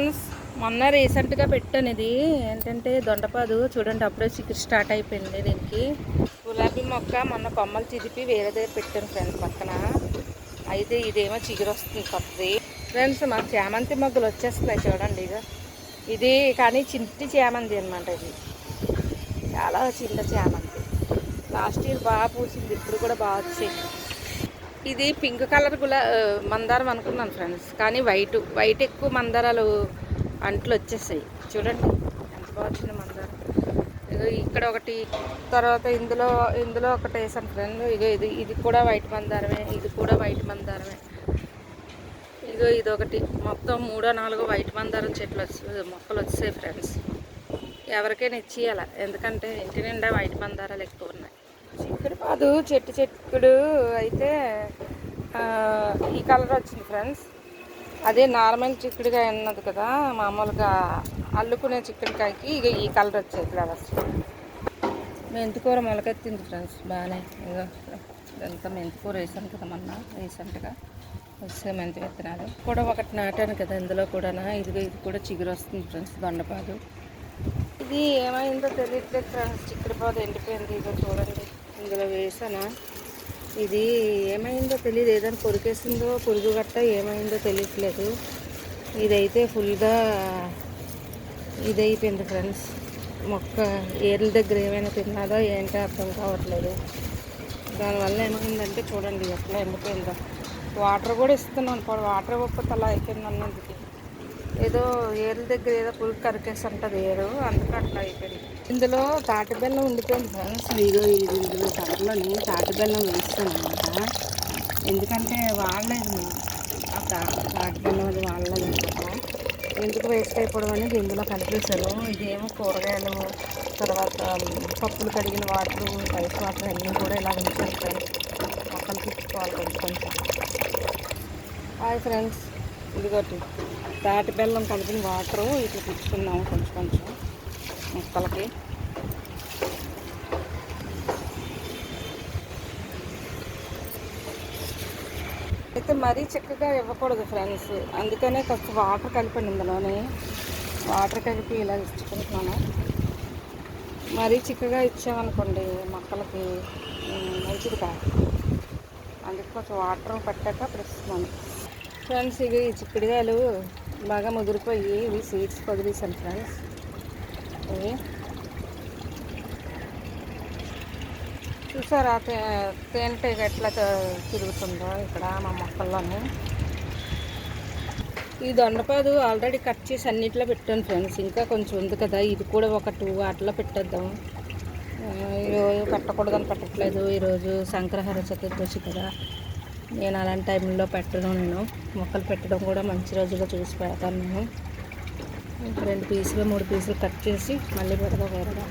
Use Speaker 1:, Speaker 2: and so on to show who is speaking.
Speaker 1: Friends మొన్న రీసెంట్గా పెట్టాను ఇది ఏంటంటే దొండపాదు చూడండి అప్పుడే చికెన్ స్టార్ట్ అయిపోయింది దీనికి. గులాబీ మొక్క మొన్న కొమ్మలు చిదిపి వేరే దగ్గర పెట్టాను ఫ్రెండ్స్ పక్కన. అయితే ఇదేమో చిగురు వస్తుంది కొత్తది. ఫ్రెండ్స్ మా చామంతి మొగ్గలు వచ్చేస్తున్నాయి చూడండి ఇక ఇది కానీ చింటి చామంతి అనమాట ఇది. చాలా చిన్న చామంతి. లాస్ట్ ఇయర్ బాగా పూసింది ఇప్పుడు కూడా బాగా వచ్చింది ఇది పింక్ కలర్ గులా మందారం అనుకున్నాను ఫ్రెండ్స్ కానీ వైట్ వైట్ ఎక్కువ మందారాలు అంట్లు వచ్చేసాయి. చూడండి ఎంత బాగా మందారం. ఇగో ఇక్కడ ఒకటి తర్వాత ఇందులో ఇందులో ఒకటి వేసాను ఫ్రెండ్ ఇగో ఇది ఇది కూడా వైట్ మందారమే ఇది కూడా వైట్ మందారమే. ఇగో ఇది ఒకటి మొత్తం మూడో నాలుగో వైట్ మందారం చెట్లు వచ్చి మొక్కలు వచ్చాయి ఫ్రెండ్స్ ఎవరికైనా ఇచ్చేయాల. ఎందుకంటే ఇంటి నిండా వైట్ మందారాలు ఎక్కువ ఉన్నాయి. చిక్కుడు పాదు చెట్టు చిక్కుడు అయితే ఈ కలర్ వచ్చింది ఫ్రెండ్స్. అదే నార్మల్ చిక్కుడుకాయ ఉన్నది కదా మామూలుగా అల్లుకునే చిక్కుడుకాయకి ఇక ఈ కలర్ వచ్చాయి ఫ్లవర్స్. మెంతికూర మొలకెత్తింది ఫ్రెండ్స్ బాగానే ఇక ఇదంతా మెంతికూర వేసాను కదా మొన్న రీసెంట్గా వచ్చే మెంతి విత్తనాలు. కూడా ఒకటి నాటాను కదా ఇందులో కూడా ఇదిగో ఇది కూడా చిగురు వస్తుంది ఫ్రెండ్స్ దొండపాదు. ఇది ఏమైందో తెలియట్లేదు ఫ్రెండ్స్ చిక్కుడు పాదు ఎండిపోయింది ఇదో చూడండి. ఇందులో వేసానా? ఇది ఏమైందో తెలియదు ఏదైనా కొరికేసిందో పురుగు గట్ట ఏమైందో తెలియట్లేదు. ఇదైతే ఫుల్గా ఇదైపోయింది ఫ్రెండ్స్. మొక్క ఏర్ల దగ్గర ఏమైనా తిన్నాదో ఏంటో అర్థం కావట్లేదు. దానివల్ల ఏమైందంటే చూడండి ఎట్లా ఎండిపోయిందో. వాటర్ కూడా ఇస్తున్నాను. వాటర్ ఇవ్వకపోతే అలా అయిపోయింది అన్నందుకు. ఏదో ఏర్ల దగ్గర ఏదో పురుగు కరికేసి ఉంటుంది ఏరు అందుకే అట్లా అయిపోయింది. ఇందులో తాటి బెల్లం ఉండిపోయింది ఫ్రెండ్స్. ఇదో ఇది ఇందులో కవర్లోని తాటి బెల్లం వేస్తాను అనమాట ఎందుకంటే వాడలేదు మేము ఆ తాటి బెల్లం అది వాడలేదు ఎందుకు వేస్ట్ అయిపోవడం అనేది ఇందులో కలిపేశాను ఇదేమో కూరగాయలు తర్వాత పప్పులు కడిగిన వాటర్ రైస్ వాటర్ అన్నీ కూడా ఇలా ఉంచాను ఫ్రెండ్స్ మొక్కలు తిప్పుకోవాలి కొంచెం. కొంచెం హాయ్ ఫ్రెండ్స్. ఇదిగోటి తాటి బెల్లం కలిపిన వాటరు ఇట్లా తీసుకున్నాము కొంచెం కొంచెం మొక్కలకి. అయితే మరీ చిక్కగా ఇవ్వకూడదు ఫ్రెండ్స్. అందుకనే కొంచెం వాటర్ కలిపండి ఇందులోనే. వాటర్ కలిపి ఇలా ఇచ్చుకుంటున్నాను. మరీ చిక్కగా ఇచ్చామనుకోండి మొక్కలకి మంచిది కాదు. అందుకే కొంచెం వాటర్ పట్టాక ప్రస్తుతం ఇస్తున్నాను ఫ్రెండ్స్ ఇవి చిక్కుడుగాయలు బాగా ముదిరిపోయి ఇవి సీడ్స్ వదిలేసాను ఫ్రెండ్స్ ఇవి చూసారా తే తేనెటీగ ఎట్లా తిరుగుతుందో ఇక్కడ మా మొక్కల్లోని. ఈ దొండపాదు ఆల్రెడీ కట్ చేసి అన్నిట్లో పెట్టాను ఫ్రెండ్స్ ఇంకా కొంచెం ఉంది కదా ఇది కూడా ఒక టూ వాటిలో పెట్టేద్దాం. ఈరోజు పెట్టకూడదని పెట్టట్లేదు. ఈరోజు సంక్రహర చతుర్దశి కదా. నేను అలాంటి టైంలో పెట్టను నేను. మొక్కలు పెట్టడం కూడా మంచి రోజుగా చూసి పెడతాను నేను. రెండు పీసులు మూడు పీసులు కట్ చేసి మళ్ళీ పెడదాం వేరేగా.